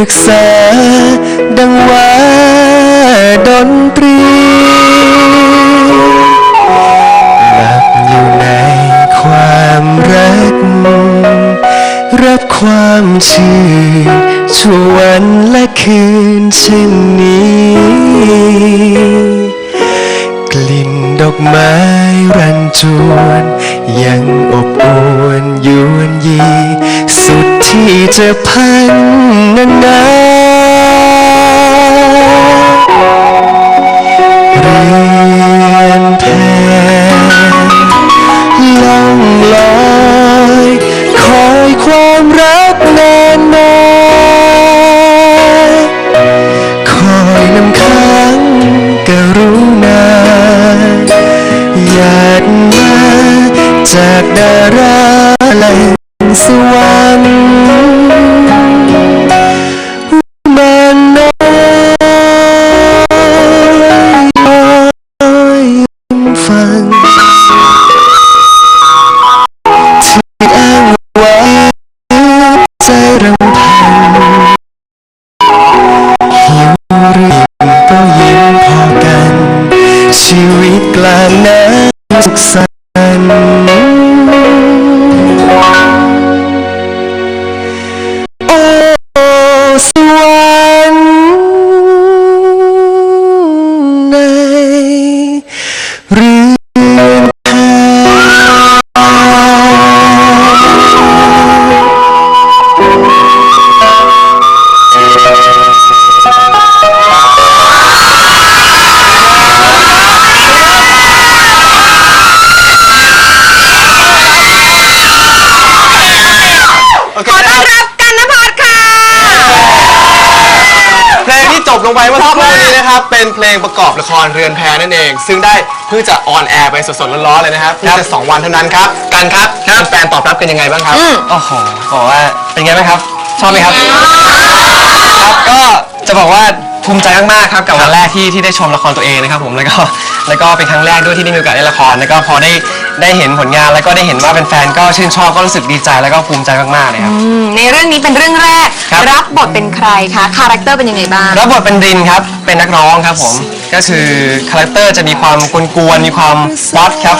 รึกษา ดังว่าดนตรี หลับอยู่ในความรัก รับความชื่นชั่ววันและคืนเช่นนี้ กลิ่นดอกไม้รันจวนยังอบอวนยวนยี สุดที่จะพา น หิ บลงไปเมื่อสักครู่นี้นะครับ เป็นเพลงประกอบละครเรือนแพนั่นเอง ซึ่งได้เพิ่งจะออนแอร์ไปสดๆร้อนๆเลยนะครับเพิ่งจะสองวันเท่านั้นครับกันครับแฟนๆตอบรับกันยังไงบ้างครับโอ้โหบอกว่าเป็นไงบ้างครับ ชอบไหมครับครับก็จะบอกว่าภูมิใจมากๆครับกับวันแรกที่ที่ได้ชมละครตัวเองนะครับผมแล้วก็แล้วก็เป็นครั้งแรกด้วยที่ได้มีโอกาสได้ละครแล้วก็พอได้ ได้เห็นผลงานแล้วก็ได้เห็นว่าเป็นแฟนๆก็ชื่นชอบก็รู้สึกดีใจแล้วก็ภูมิใจมากๆเลยครับ อืมในเรื่องนี้เป็นเรื่องแรก ครับ รับบทเป็นใครคะคาแรคเตอร์เป็นยังไงบ้าง รับบทเป็นรินครับ เป็นนักร้องครับผม ก็คือคาแรคเตอร์จะมีความกวนๆมีความป๊อตครับ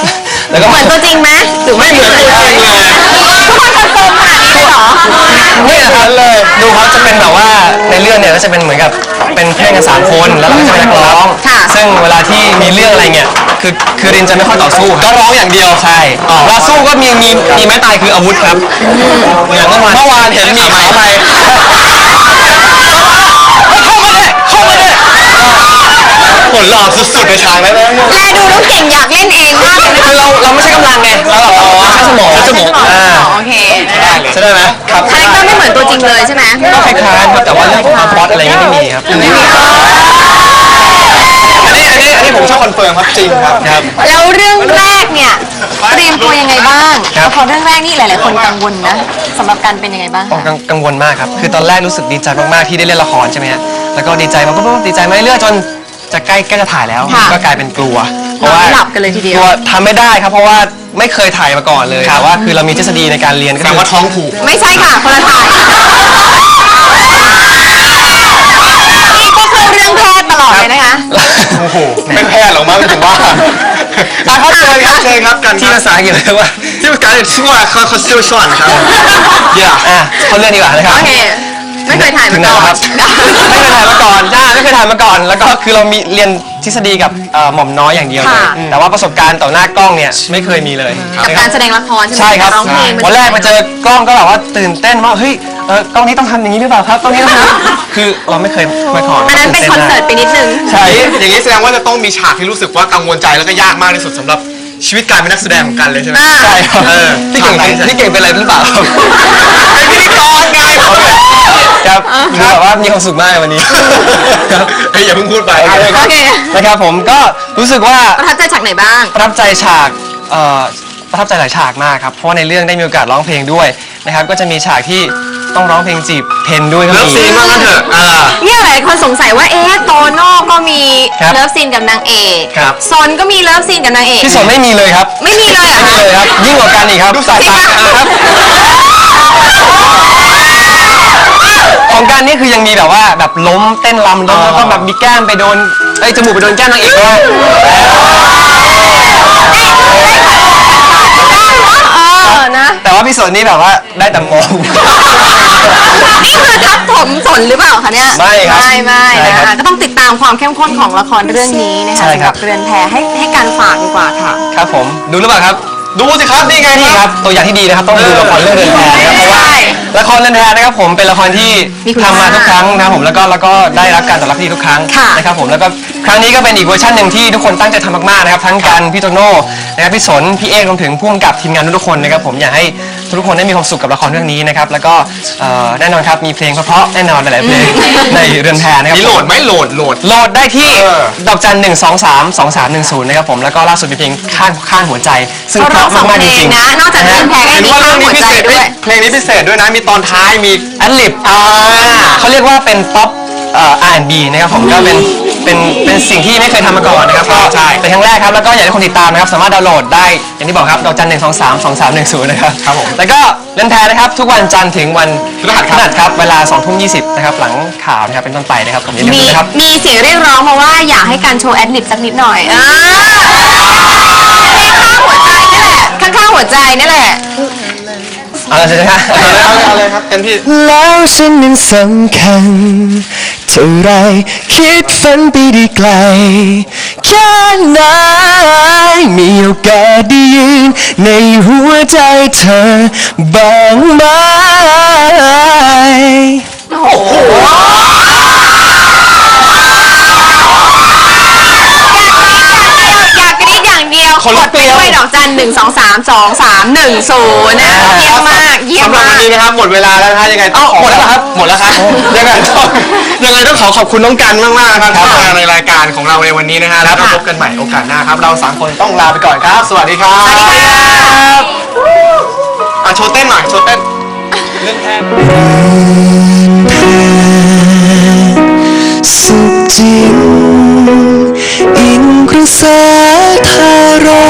แล้วก็เหมือนตัวจริงไหมหรือไม่เหมือนตัวจริงเลย ไม่นะครับเลยดูเขาจะเป็นแบบว่าในเรื่องเนี่ยก็จะเป็นเหมือนกับเป็นเพื่อนกันสามคนแล้วเราก็จะเป็นนักร้องค่ะ ซึ่งเวลาที่มีเรื่องอะไรเนี่ยคือคือรินจะไม่ค่อยต่อสู้ก็ร้องอย่างเดียวใช่เวลาสู้ก็มีมีมีไม้ตายคืออาวุธครับอย่างเมื่อวานเมื่อวานเห็นมีขาไปเข้ามาเลยเข้ามาเลยผลหล่อสุดๆในฉากนั้นนะแลดูน้องเก่งอยากเล่นเองมาก เราไม่ใช่กำลังไงเราแบบเราใช้สมองใช้สมองอ่าโอเคใช่ได้ไหมครับคาแรคเตอร์ไม่เหมือนตัวจริงเลยใช่ไหมก็คล้ายๆครับแต่ว่าเรื่องของความป๊อตอะไรเงี้ยไม่มีครับ ไม่มีอันนี้อันนี้อันนี้ผมชอบคอนเฟิร์มครับจริงครับครับ แล้วเรื่องแรกเนี่ยเตรียมตัวยังไงบ้างครับ ละครเรื่องแรกนี่หลาย ๆ คนกังวลนะสำหรับการเป็นยังไงบ้างกังกังวลมากครับ คือตอนแรกรู้สึกดีใจมากๆที่ได้เล่นละครใช่ไหมฮะ แล้วก็ดีใจมาปุ๊บปุ๊บดีใจมาเรื่อยๆจนจะใกล้ใกล้จะถ่ายแล้ว ค่ะ ก็กลายเป็นกลัว เพนอราะนว่าไม่หลับกันเลยทีเดียวกลัวทำไม่ได้ครับเพราะว่าไม่เคยถ่ายมาก่อนเลยแต่ว่าคือเรามีทฤษฎีในการเรียนก็แต่คือว่าท้องผูก ไม่ใช่ค่ะคนละถ่ายนี่ก็เข้าเรื่องแพทย์ตลอดเลยนะคะ โอ้โหไม่แพ้หรอกมั้งถึงว่า อะเขาเชิญครับเชิญครับกันที่ภาษาอังกฤษเลยว่าที่ประกาศชื่อว่าเขาเขาเชี่ยวชาญครับ อย่าอะเขาเรื่องดีกว่านะครับ โอเค ไม่เคยถ่ายถึมางไหนก่อแล้วคนรับไม่เคยถ่ายมาก่อนจ้าไม่เคยถ่ายมาก่อน แล้วก็คือเรามีเรียน ทฤษฎีกับเอ่อหม่อมน้อยอย่างเดียวเลยค่ะ แต่ว่าประสบการณ์ต่อหน้ากล้องเนี่ยไม่เคยมีเลยกับการแสดงละครใช่ไหมใช่ครับร้องเพลงวันแรกมาเจอกล้องก็แบบว่าตื่นเต้นว่าเฮ้ยเออกล้องนี้ต้องทำอย่างนี้หรือเปล่าครับกล้องนี้ต้องทำคือเราไม่เคยมาก่อนอันนั้นเป็นคอนเสิร์ตไปนิดนึง ใช่ อย่างนี้แสดงว่าจะต้องมีฉากที่รู้สึกว่ากังวลใจแล้วก็ยากมากที่สุดสำหรับชีวิตการเป็นนักแสดงของกันเลยใช่ไหมอ่า ใช่ครับเออพี่เก่งเป็นพี่เก่งเป็นอะไรหรือเปล่าครับ เป็นพิธีกรไง ครับคือแบบว่ามีความสุขมากวันนี้ ครับเฮ้ยอย่าเพิ่งพูดไปโอเค นะครับผมก็รู้สึกว่า ประทับใจฉากไหนบ้าง ประทับใจฉากเอ่อประทับใจหลายฉากมากครับ เพราะว่าในเรื่องได้มีโอกาสร้องเพลงด้วยนะครับ ก็จะมีฉากที่ต้องร้องเพลงจีบเพนด้วยก็เลิฟมี ซีนว่างั้นเถอะอ่า เนี่ยหลายคนสงสัยว่าเอ๊ะโตโน่ก็มีครับเลิฟซีนกับนางเอกครับ ซนก็มีเลิฟซีนกับนางเอก พี่สนไม่มีเลยครับไม่มีเลยเหรอไม่คะมีเลยครับ ยิ่งกว่ากันอีกครับดูสายตาครับของการนี่คือยังมีแบบว่าแบบล้มเต้นรำล้มแล้วก็แบบมีแก้มไปโดนไอ้ยจมูกไปโดนแก้มนางเอกด้วยเออนะ แต่ว่าพี่สนนี่แบบว่าได้แต่มอง นี่คือทับถมสนหรือเปล่าคะเนี่ยไม่ครับไม่ไม่ใช่นะครับคะก็ต้องติดตามความเข้มข้นของละครเรื่องนี้นะคะใช่ครัสำหรับบเรือนแพให้ให้การฝากดีกว่าค่ะ ครับผมดูหรือเปล่าครับ ดูสิครับนี่ไงนี่คครับรับ ตัวอย่างที่ดีนะครับ ต้องดูละครเรื่องเรือนแพนะครับเพราะว่าใช่ ละครเรือนแพนะครับผมเป็นละครที่มีคุณทำมาค่าทุกครั้งนะครับผมแล้วก็แล้วก็ได้รับการตอบรับที่ดีทุกครั้งค่ะนะครับผมแล้วก็ครั้งนี้ก็เป็นอีกเวอร์ชันหนึ่งที่ทุกคนตั้งใจทำมากๆนะครับทั้งกันพี่โตโน่นะครับพี่สนพี่เอกรวมถึงผู้กำกับทีมงานทุกๆคนนะครับผมอยากให้ ทุกๆคนได้มีความสุขกับละครเรื่องนี้นะครับแล้วก็เอ่อแน่นอนครับมีเพลงเพราะๆแน่นอนหลายๆเพลงในเรือนแพนะครับ มีโหลดไหมโหลดโหลด โหลดได้ที่เออ ดอกจันหนึ่งสองสามสองสามหนึ่งศูนย์นะครับผมแล้วก็ล่าสุดมีเพลงข้างข้างหัวใจ ซึ่งเขาเพร้องราะสองมากเพๆลจงริงนะนอกจากเรือนแพก็เห็ยังนมีว่าข้าเรื่งองนี้หัวพิใจเศษด้วยเพลงนี้พิเศษด้วยนะ มีตอนท้ายมี แอดลิบเขาเรียกว่าเป็นป๊อปเอ่อ R&B นะครับผมก็เป็น เป็นเป็นสิ่งที่ไม่เคยทำมาก่อนนะครับก็ใช่เป็นครั้งแรกครับแล้วก็อยากให้คนติดตามนะครับสามารถดาวน์โหลดได้อย่างที่บอกครับดอกจันหนึ่งสองสามสองสามหนึ่งศูนย์นะครับครับผมแล้วก็เล่นแพรนะครับทุกวันจันทร์ถึงวันพฤหัสครับ ครับเวลา2องทุ่มยีนะครับหลังข่าวนะครับเป็นต้นไปนะครับผมอย่าลืมมีดูนะครับ มีเสียงเรียกร้องมาว่าอยากให้การโชว์แอดลิบสักนิดหน่อยอ่าข้างๆหัวใจนี่แหละเอาละใช่ไหมฮะเอาเลยเอาเลยครับเต็มที่ แล้วฉันนั้นสำคัญ เท่าไรคิดฝันไปได้ไกลแค่ไหนมีโอกาสได้ยืนในหัวใจเธอบ้างไหมอยากกรี๊ด อย่างเดียวคนกลุดกไปด้วยดอกจันหนึ่งสองสามสองสามหนึ่งศูนย์นะเยี่ยมมากเยี่ยมสำหรับมาวันกนี้นะครับหมดเวลาแล้วนะฮะยังไงต้องขอหมดแล้วเหรอครับ หมดแล้วครับยังไงต้องยังไงต้องขอขอบคุณน้องกันมากมากๆนะครับที่มาในรายการของเราในวันนี้นะฮะแล้วก็พบกันใหม่โอกาสหน้าครับ เราสามคนต้องลาไปก่อนครับ สวัสดีครับสวัสดีครับอะโชว์เต้นหน่อยโชว์เต้นสุขจริงอินกระแส ท